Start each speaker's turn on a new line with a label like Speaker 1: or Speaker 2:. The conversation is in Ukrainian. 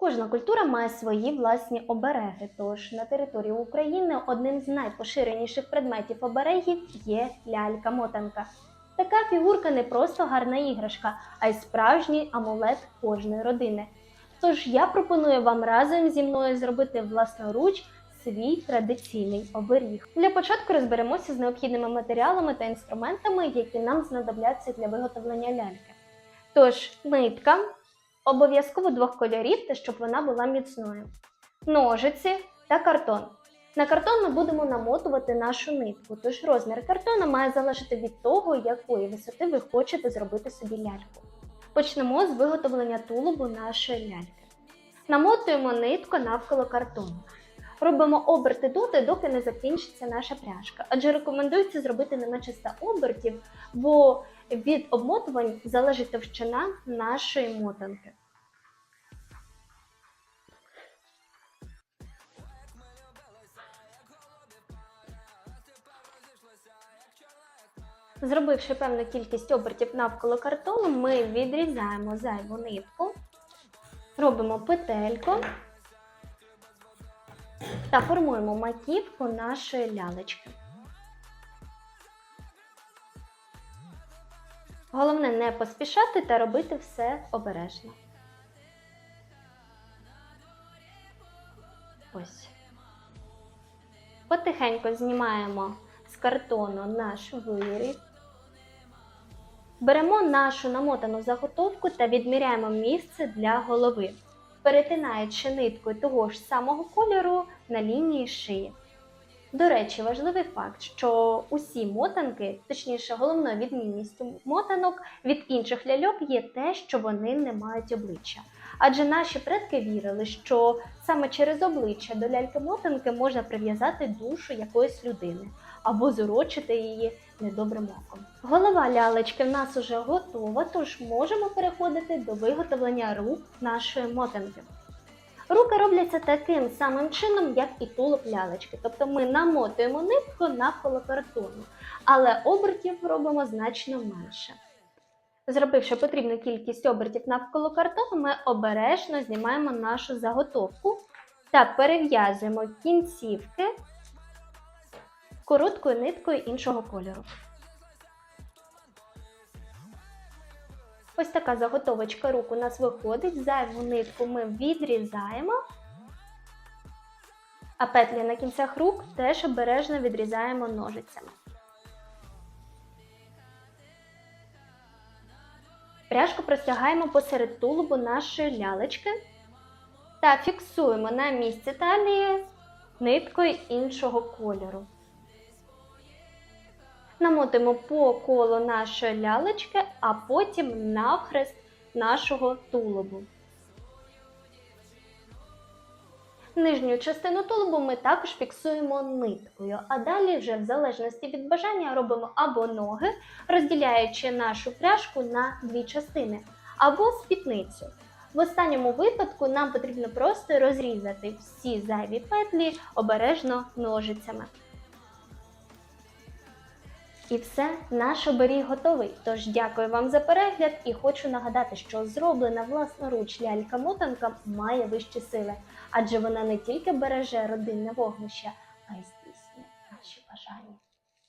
Speaker 1: Кожна культура має свої власні обереги. Тож на території України одним з найпоширеніших предметів оберегів є лялька-мотанка. Така фігурка не просто гарна іграшка, а й справжній амулет кожної родини. Тож я пропоную вам разом зі мною зробити власноруч свій традиційний оберіг. Для початку розберемося з необхідними матеріалами та інструментами, які нам знадобляться для виготовлення ляльки. Тож, нитка, обов'язково двох кольорів, та щоб вона була міцною, ножиці та картон. На картон ми будемо намотувати нашу нитку, тож розмір картона має залежати від того, якої висоти ви хочете зробити собі ляльку. Почнемо з виготовлення тулубу нашої ляльки. Намотуємо нитку навколо картону. Робимо оберти доти, доки не закінчиться наша пряжка. Адже рекомендується зробити не менше 100 обертів, бо від обмотувань залежить товщина нашої мотанки. Зробивши певну кількість обертів навколо картону, ми відрізаємо зайву нитку, робимо петельку та формуємо маківку нашої лялечки. Головне не поспішати та робити все обережно. Ось. Потихеньку знімаємо з картону наш виріб. Беремо нашу намотану заготовку та відміряємо місце для голови, перетинаючи ниткою того ж самого кольору на лінії шиї. До речі, важливий факт, що усі мотанки, точніше, головною відмінністю мотанок від інших ляльок є те, що вони не мають обличчя. Адже наші предки вірили, що саме через обличчя до ляльки-мотанки можна прив'язати душу якоїсь людини або зурочити її недобрим оком. Голова лялечки в нас уже готова, тож можемо переходити до виготовлення рук нашої мотанки. Руки робляться таким самим чином, як і тулуб лялечки. Тобто ми намотуємо нитку навколо картону, але обертів робимо значно менше. Зробивши потрібну кількість обертів навколо картону, ми обережно знімаємо нашу заготовку та перев'язуємо кінцівки короткою ниткою іншого кольору. Ось така заготовочка рук у нас виходить. Зайву нитку ми відрізаємо, а петлі на кінцях рук теж обережно відрізаємо ножицями. Пряжку простягаємо посеред тулубу нашої лялечки та фіксуємо на місці талії ниткою іншого кольору. Намотуємо по колу нашої лялечки, а потім навхрест нашого тулубу. Нижню частину тулубу ми також фіксуємо ниткою, а далі, вже в залежності від бажання, робимо або ноги, розділяючи нашу пряжку на дві частини, або спідницю. В останньому випадку нам потрібно просто розрізати всі зайві петлі обережно ножицями. І все, наш оберіг готовий. Тож дякую вам за перегляд і хочу нагадати, що зроблена власноруч лялька-мотанка має вищі сили, адже вона не тільки береже родинне вогнище, а й здійснює наші бажання.